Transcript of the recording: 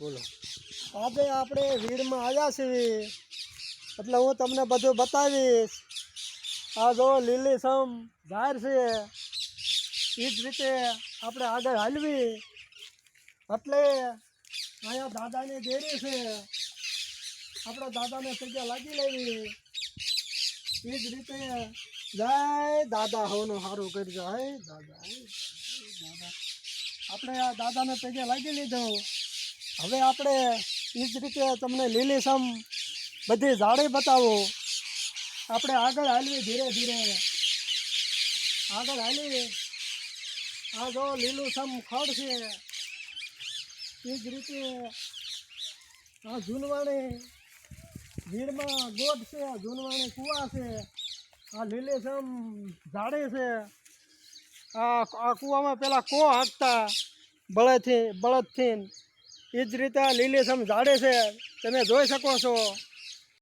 બોલો. આજે આપણે વીડમાં આવ્યા છીએ. એટલે હું તમને બધું બતાવીશ. આ જો લીલીસમ ઝાડ છે. એ જ રીતે આપણે આગળ હાલવી. એટલે અહીંયા દાદાની દેરી છે. આપણા દાદાને જગ્યા લાગી લેવી. એ જ રીતે જય દાદા હોનું સારું કરજો. હે દાદા દાદા. આપણે આ દાદાને પગે લાગી લીધો. હવે આપણે એ જ રીતે તમને લીલીસમ બધી ઝાડે બતાવો. આપણે આગળ હાલવી ધીરે ધીરે. આગળ હાલી. આ જો લીલુંસમ ખડ છે. એ જ રીતે આ ઝૂનવાણી ભીડમાં ગોઠ છે ઝૂનવાણી કુવા છે, આ લીલીસમ ઝાડે છે. આ આ કૂવામાં પેલા કો હાંકતા બળદથી બળદથી એ જ રીતે લીલીસમ ઝાડે છે. તમે જોઈ શકો છો.